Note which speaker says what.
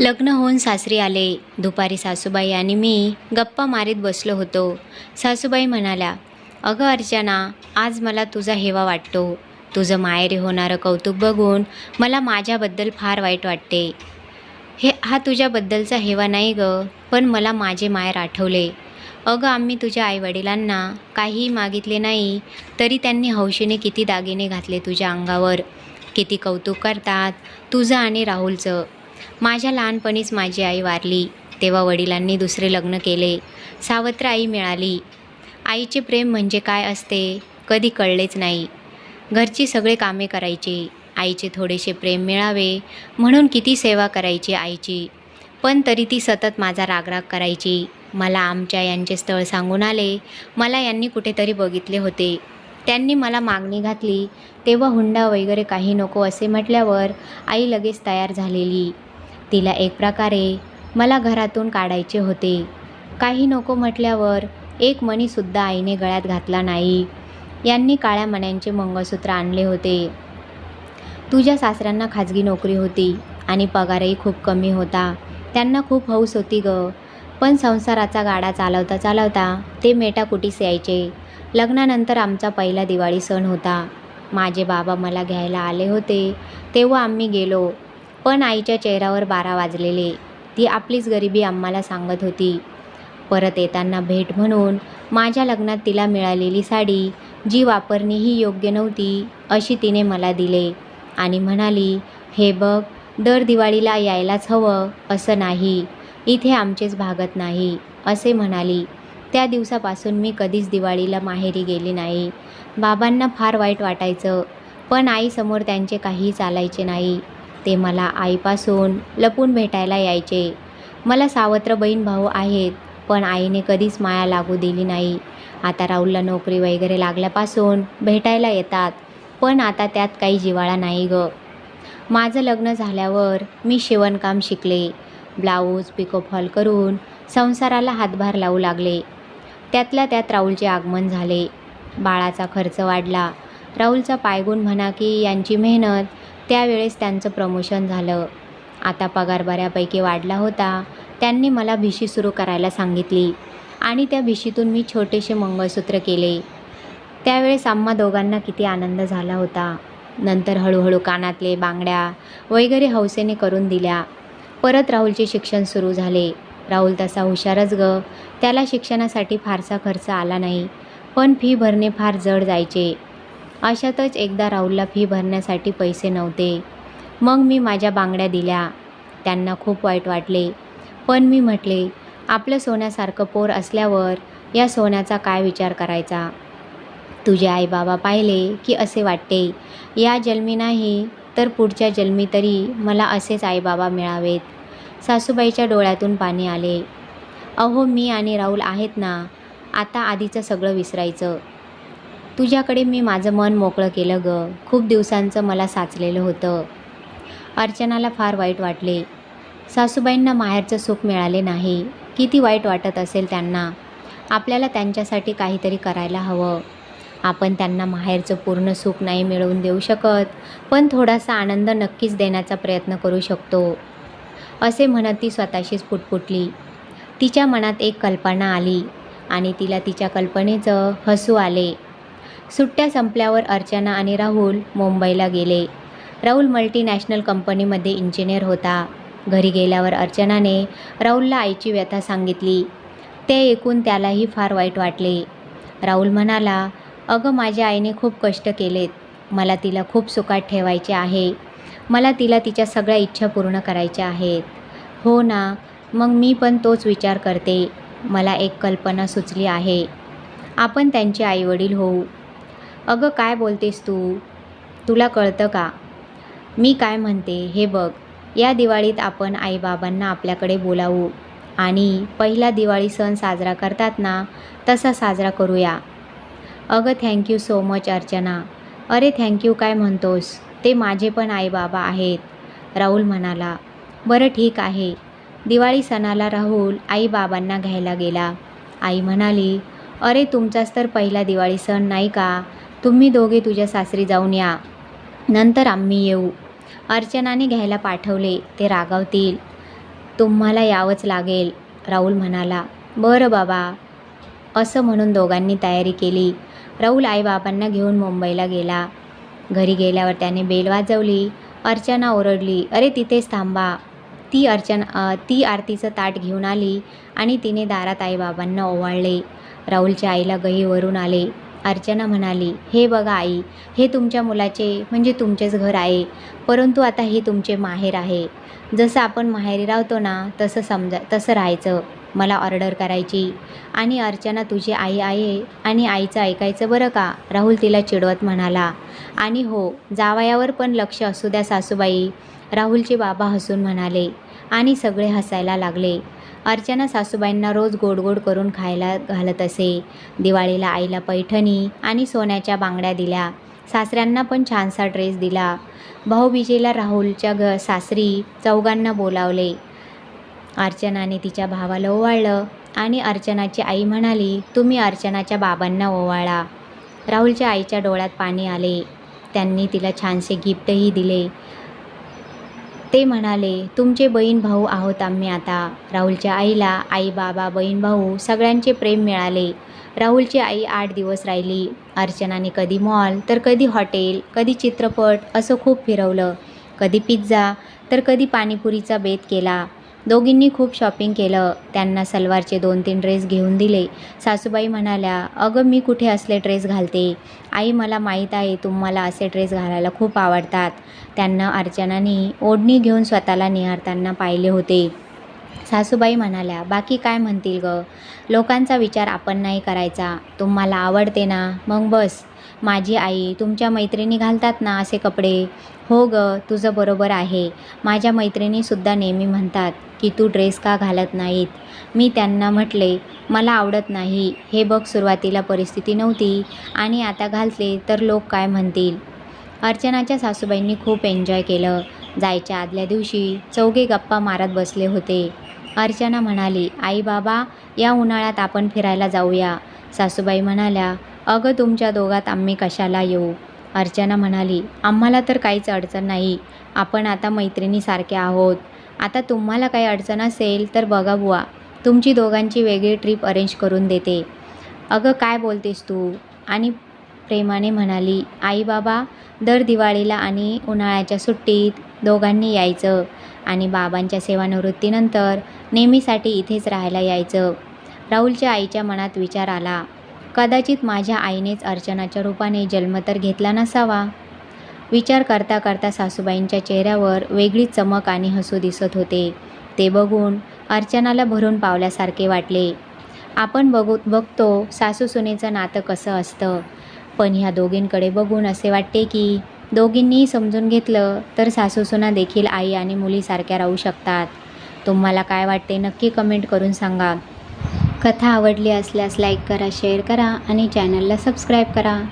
Speaker 1: लग्न होऊन सासरी आले. दुपारी सासूबाई आणि मी गप्पा मारीत बसलो होतो. सासूबाई म्हणाल्या अगं अर्चना आज मला तुझा हेवा वाटतो. तुझं माहेरी होणारं कौतुक बघून मला माझ्याबद्दल फार वाईट वाटते. हे हा तुझ्याबद्दलचा हेवा नाही गं पण मला माझे माहेर आठवले अगं आम्ही तुझ्या आईवडिलांना काहीही मागितले नाही तरी त्यांनी हौशीने किती दागिने घातले तुझ्या अंगावर. किती कौतुक करतात तुझं आणि राहुलचं. माझ्या लहानपणीच माझी आई वारली. तेव्हा वडिलांनी दुसरे लग्न केले. सावत्र आई मिळाली. आईचे प्रेम म्हणजे काय असते कधी कळलेच नाही. घरची सगळे कामे करायची. आईचे थोडेसे प्रेम मिळावे म्हणून किती सेवा करायची आईची. पण तरी ती सतत माझा रागराग करायची. मला आमच्या यांचे स्थळ सांगून आले. मला यांनी कुठेतरी बघितले होते. त्यांनी मला मागणी घातली. तेव्हा हुंडा वगैरे काही नको असे म्हटल्यावर आई लगेच तयार झालेली. तिला एक प्रकारे मला घरातून काढायचे होते. काही नको म्हटल्यावर एक मणीसुद्धा आईने गळ्यात घातला नाही. यांनी काळ्या मण्यांचे मंगळसूत्र आणले होते. तुझ्या सासऱ्यांना खाजगी नोकरी होती आणि पगारही खूप कमी होता. त्यांना खूप हौस होती ग. पण संसाराचा गाडा चालवता चालवता ते मेटाकुटीस यायचे. लग्नानंतर आमचा पहिला दिवाळी सण होता. माझे बाबा मला घ्यायला आले होते. तेव्हा आम्ही गेलो. पण आईच्या चेहऱ्यावर बारा वाजलेले. ती आपलीच गरिबी आम्हाला सांगत होती. परत येताना भेट म्हणून माझ्या लग्नात तिला मिळालेली साडी जी वापरणेही योग्य नव्हती अशी तिने मला दिले आणि म्हणाली हे बघ दर दिवाळीला यायलाच हवं असं नाही. इथे आमचेच भागत नाही असे म्हणाली. त्या दिवसापासून मी कधीच दिवाळीला माहेरी गेली नाही. बाबांना फार वाईट वाटायचं पण आईसमोर त्यांचे काही चालायचे नाही. ते मला आईपासून लपून भेटायला यायचे. मला सावत्र बहीण भाऊ आहेत पण आईने कधीच माया लागू दिली नाही. आता राहुलला नोकरी वगैरे लागल्यापासून भेटायला येतात पण आता त्यात काही जिवाळा नाही ग. माझं लग्न झाल्यावर मी शिवणकाम शिकले. ब्लाऊज पिकोफॉल करून संसाराला हातभार लावू लागले. त्यातल्या त्यात राहुलचे आगमन झाले. बाळाचा खर्च वाढला. राहुलचा पायगुण म्हणा की यांची मेहनत त्यावेळेस त्यांचं प्रमोशन झालं. आता पगार बऱ्यापैकी वाढला होता. त्यांनी मला भिशी सुरू करायला सांगितली. आणि त्या भिशीतून मी छोटेसे मंगळसूत्र केले. त्यावेळेस आम्हा दोघांना किती आनंद झाला होता. नंतर हळूहळू कानातले बांगड्या वगैरे हौसेने करून दिल्या. परत राहुलचे शिक्षण सुरू झाले. राहुल तसा हुशारच ग. त्याला शिक्षणासाठी फारसा खर्च आला नाही. पण फी भरणे फार जड जायचे. अशातच एकदा राहुलला फी भरण्यासाठी पैसे नव्हते. मग मी माझ्या बांगड्या दिल्या. त्यांना खूप वाईट वाटले. पण मी म्हटले आपलं सोन्यासारखं पोर असल्यावर या सोन्याचा काय विचार करायचा? तुझे आई बाबा पाहिले की असे वाटते या जन्मी नाही तर पुढच्या जन्मी तरी मला असेच आईबाबा मिळावेत. सासूबाईच्या डोळ्यातून पाणी आले. अहो मी आणि राहुल आहेत ना आता आधीचं सगळं विसरायचं. तुझ्याकडे मी माझं मन मोकळं केलं ग. खूप दिवसांचं मला साचलेलं होतं. अर्चनाला फार वाईट वाटले. सासूबाईंना माहेरचं सुख मिळाले नाही. किती वाईट वाटत असेल त्यांना. आपल्याला त्यांच्यासाठी काहीतरी करायला हवं. आपण त्यांना माहेरचं पूर्ण सुख नाही मिळवून देऊ शकत पण थोडासा आनंद नक्कीच देण्याचा प्रयत्न करू शकतो. असे म्हणत ती स्वतःशीच पुटपुटली. तिच्या मनात एक कल्पना आली आणि तिला तिच्या कल्पनेचं हसू आले. सुट्ट्या संपल्यावर अर्चना आणि राहुल मुंबईला गेले. राहुल मल्टीनॅशनल कंपनीमध्ये इंजिनियर होता. घरी गेल्यावर अर्चनाने राहुलला आईची व्यथा सांगितली. ते ऐकून त्यालाही फार वाईट वाटले. राहुल म्हणाला अगं माझ्या आईने खूप कष्ट केलेत. मला तिला खूप सुखात ठेवायचे आहे. मला तिला तिच्या सगळ्या इच्छा पूर्ण करायच्या आहेत. हो ना. मग मी पण तोच विचार करते. मला एक कल्पना सुचली आहे. आपण त्यांचे आईवडील होऊ. अगं काय बोलतेस तू? तुला कळतं का? मी काय म्हणते हे बघ. या दिवाळीत आपण आईबाबांना आपल्याकडे बोलावू. आणि पहिला दिवाळी सण साजरा करतात ना तसा साजरा करूया. अगं थँक्यू सो मच अर्चना. अरे थँक्यू काय म्हणतोस? ते माझे पण आईबाबा आहेत राहुल म्हणाला. बरं ठीक आहे. दिवाळी सणाला राहुल आईबाबांना घ्यायला गेला. आई म्हणाली अरे तुमचाच तर पहिला दिवाळी सण नाही का? तुम्ही दोघे तुझ्या सासरी जाऊन या. नंतर आम्ही येऊ. अर्चनाने घ्यायला पाठवले. ते रागावतील. तुम्हाला यावंच लागेल राहुल म्हणाला. बरं बाबा. असं म्हणून दोघांनी तयारी केली. राहुल आईबाबांना घेऊन मुंबईला गेला. घरी गेल्यावर त्याने बेल वाजवली. अर्चना ओरडली अरे तिथेच थांबा. ती अर्चना ती आरतीचं ताट घेऊन आली आणि तिने दारात आईबाबांना ओवाळले. राहुलच्या आईला गहीवरून आले. अर्चना म्हणाली हे बघा आई हे तुमच्या मुलाचे म्हणजे तुमचेच घर आहे परंतु आता हे तुमचे माहेर आहे. जसं आपण माहेरी राहतो ना तसं समजा तसं राहायचं मला ऑर्डर करायची. आणि अर्चना तुझी आई आहे आणि आईचं ऐकायचं बरं का? राहुल तिला चिडवत म्हणाला. आणि हो जावयावर पण लक्ष असू द्या सासूबाई राहुलचे बाबा हसून म्हणाले. आणि सगळे हसायला लागले. अर्चना सासूबाईंना रोज गोड गोड करून खायला घालत असे. दिवाळीला आईला पैठणी आणि सोन्याच्या बांगड्या दिल्या. सासऱ्यांना पण छानसा ड्रेस दिला. भाऊबीजेला राहुलच्या घ सासरी चौघांना बोलावले. अर्चनाने तिच्या भावाला ओवाळलं आणि अर्चनाची आई म्हणाली तुम्ही अर्चनाच्या बाबांना ओवाळा. राहुलच्या आईच्या डोळ्यात पाणी आले. त्यांनी तिला छानसे गिफ्टही दिले. ते म्हणाले तुमचे बहीण भाऊ आहोत आम्ही आता. राहुलच्या आईला आई बाबा बहीण भाऊ सगळ्यांचे प्रेम मिळाले. राहुलची आई आठ दिवस राहिली. अर्चनाने कधी मॉल तर कधी हॉटेल कधी चित्रपट असं खूप फिरवलं. कधी पिझ्झा तर कधी पाणीपुरीचा बेत केला. दोघींनी खूप शॉपिंग केलं. त्यांना सलवारचे दोन तीन ड्रेस घेऊन दिले. सासूबाई म्हणाल्या अगं मी कुठे असले ड्रेस घालते? आई मला माहीत आहे तुम्हाला असे ड्रेस घालायला खूप आवडतात. त्यांना अर्चनाने ओढणी घेऊन स्वतःला निहारताना पाहिले होते. सासूबाई म्हणाल्या बाकी काय म्हणतील ग? लोकांचा विचार आपण नाही करायचा. तुम्हाला आवडते ना? मग बस. माझी आई तुमच्या मैत्रिणी घालतात ना असे कपडे? हो ग तुझं बरोबर आहे. माझ्या मैत्रिणीसुद्धा नेहमी म्हणतात की तू ड्रेस का घालत नाहीत? मी त्यांना म्हटले मला आवडत नाही. हे बघ सुरुवातीला परिस्थिती नव्हती आणि आता घालते तर लोक काय म्हणतील? अर्चनाच्या सासूबाईंनी खूप एन्जॉय केलं. जायच्या आदल्या दिवशी चौघे गप्पा मारत बसले होते. अर्चना म्हणाली आई बाबा या उन्हाळ्यात आपण फिरायला जाऊया. सासूबाई म्हणाल्या अगं तुमच्या दोघात आम्ही कशाला येऊ? अर्चना म्हणाली आम्हाला तर काहीच अडचण नाही आपण आता मैत्रिणीसारखे आहोत. आता तुम्हाला काही अडचण असेल तर बघा बुवा तुमची दोघांची वेगळी ट्रिप अरेंज करून देते. अगं काय बोलतेस तू? आणि प्रेमाने म्हणाली आई बाबा दर दिवाळीला आणि उन्हाळ्याच्या सुट्टीत दोघांनी यायचं. आणि बाबांच्या सेवानिवृत्तीनंतर नेहमीसाठी इथेच राहायला यायचं. राहुलच्या आईच्या मनात विचार आला कदाचित माझ्या आईनेच अर्चनाच्या रूपाने जन्म तर घेतला नसावा. विचार करता करता सासूबाईंच्या चेहऱ्यावर वेगळीच चमक आणि हसू दिसत होते. ते बघून अर्चनाला भरून पावल्यासारखे वाटले. आपण बघू बघतो सासू सुनेचं नातं कसं असतं. पण ह्या दोघींकडे बघून असे वाटते की दोघींनी समजून घेतलं तर सासूसुना देखील आई आणि मुलीसारख्या राहू शकतात. तुम्हाला काय वाटते नक्की कमेंट करून सांगा. कथा आवडली असल्यास लाईक करा शेअर करा आणि चॅनलला सबस्क्राईब करा.